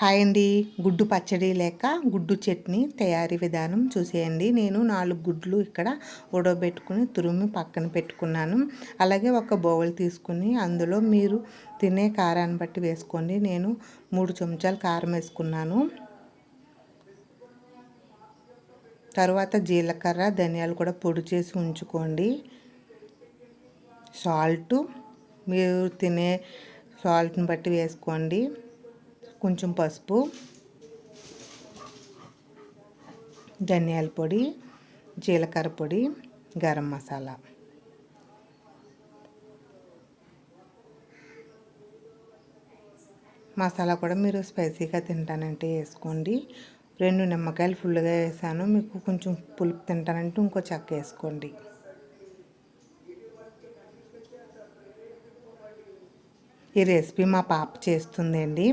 Hi అండి. గుడ్డు పచ్చడి లేక గుడ్డు చట్నీ తయారీ విధానం చూసేయండి. నేను నాలుగు గుడ్లు ఇక్కడ ఉడబెట్టుకుని తురుమి పక్కన పెట్టుకున్నాను. అలాగే ఒక బౌల్ తీసుకుని అందులో మీరు తినే కారాన్ని బట్టి వేసుకోండి. నేను మూడు చెంచాలు కారం వేసుకున్నాను. తర్వాత జీలకర్ర ధనియాలు కూడా పొడి చేసి ఉంచుకోండి. సాల్ట్ మీరు తినే సాల్ట్ని బట్టి వేసుకోండి. కొంచెం పసుపు ధనియాల పొడి జీలకర్ర పొడి గరం మసాలా. మసాలా కూడా మీరు స్పైసీగా తింటానంటే వేసుకోండి. రెండు నిమ్మకాయలు ఫుల్గా వేసాను. మీకు కొంచెం పులుపు తింటానంటే ఇంకో చెక్క వేసుకోండి. ఈ రెసిపీ మా పాప చేస్తుందండి.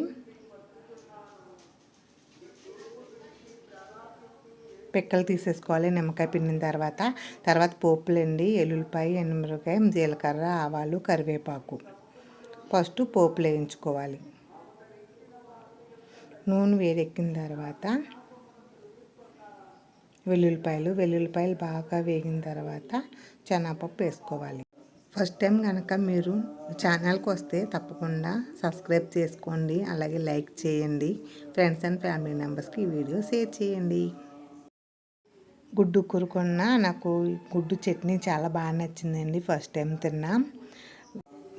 పిక్కలు తీసేసుకోవాలి నిమ్మకాయ పిండిన తర్వాత. తర్వాత పోపులండి ఎల్లుల్లిపాయ ఎనిమిరకాయ జీలకర్ర ఆవాలు కరివేపాకు. ఫస్ట్ పోపులు వేయించుకోవాలి నూనె వేడెక్కిన తర్వాత వెల్లుల్లిపాయలు. వెల్లుల్లిపాయలు బాగా వేగిన తర్వాత చెనాపప్పు వేసుకోవాలి. ఫస్ట్ టైం కనుక మీరు ఛానల్కి వస్తే తప్పకుండా సబ్స్క్రైబ్ చేసుకోండి. అలాగే లైక్ చేయండి. ఫ్రెండ్స్ అండ్ ఫ్యామిలీ మెంబర్స్కి ఈ వీడియో షేర్ చేయండి. గుడ్డు కూరుకున్న నాకు గుడ్డు చట్నీ చాలా బాగా నచ్చిందండి. ఫస్ట్ టైం తిన్నా.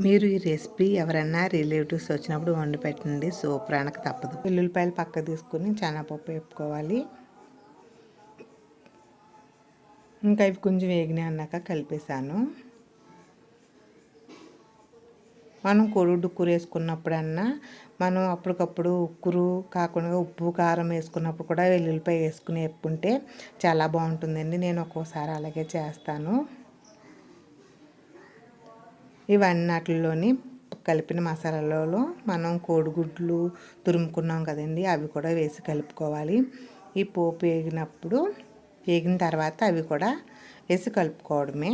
మీరు ఈ రెసిపీ ఎవరైనా రిలేటివ్స్ వచ్చినప్పుడు వండి పెట్టండి. సూపర్ అనక తప్పదు. వెల్లుల్లిపాయలు పక్క తీసుకుని పప్పు వేపుకోవాలి. ఇంకా ఇవి కొంచెం వేగినాయి అన్నాక కలిపేశాను. మనం కొడుడు కూర వేసుకున్నప్పుడన్నా మనం అప్పటికప్పుడు ఉక్కురు కాకుండా ఉప్పు కారం వేసుకున్నప్పుడు కూడా వెల్లుల్లిపాయ వేసుకుని వేపుకుంటే చాలా బాగుంటుందండి. నేను ఒక్కోసారి అలాగే చేస్తాను. ఇవన్నీటిలోని కలిపిన మసాలాలలో మనం కోడిగుడ్లు తురుముకున్నాం కదండి అవి కూడా వేసి కలుపుకోవాలి. ఈ పోపు వేగినప్పుడు వేగిన తర్వాత అవి కూడా వేసి కలుపుకోవడమే.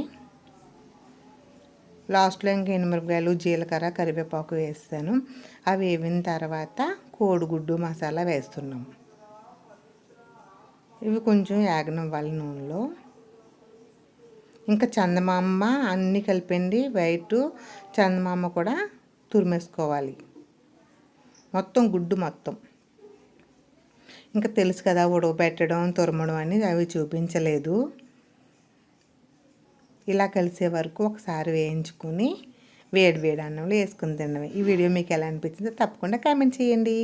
లాస్ట్లో ఇంకా ఎనిమిరపకాయలు జీలకర్ర కరివేపాకు వేస్తాను. అవి వేవిన తర్వాత కోడిగుడ్డు మసాలా వేస్తున్నాం. ఇవి కొంచెం యాగనం వాళ్ళ నూనెలో. ఇంకా చందమామ అన్నీ కలిపండి వైట్ చందమామ కూడా తురిమేసుకోవాలి. మొత్తం గుడ్డు మొత్తం. ఇంకా తెలుసు కదా ఉడకబెట్టడం తురమడం అని అవి చూపించలేదు. ఇలా కలిసే వరకు ఒకసారి వేయించుకొని వేడి వేడి అన్నంలో వేసుకుని తినడమే. ఈ వీడియో మీకు ఎలా అనిపించిందో తప్పకుండా కామెంట్ చేయండి.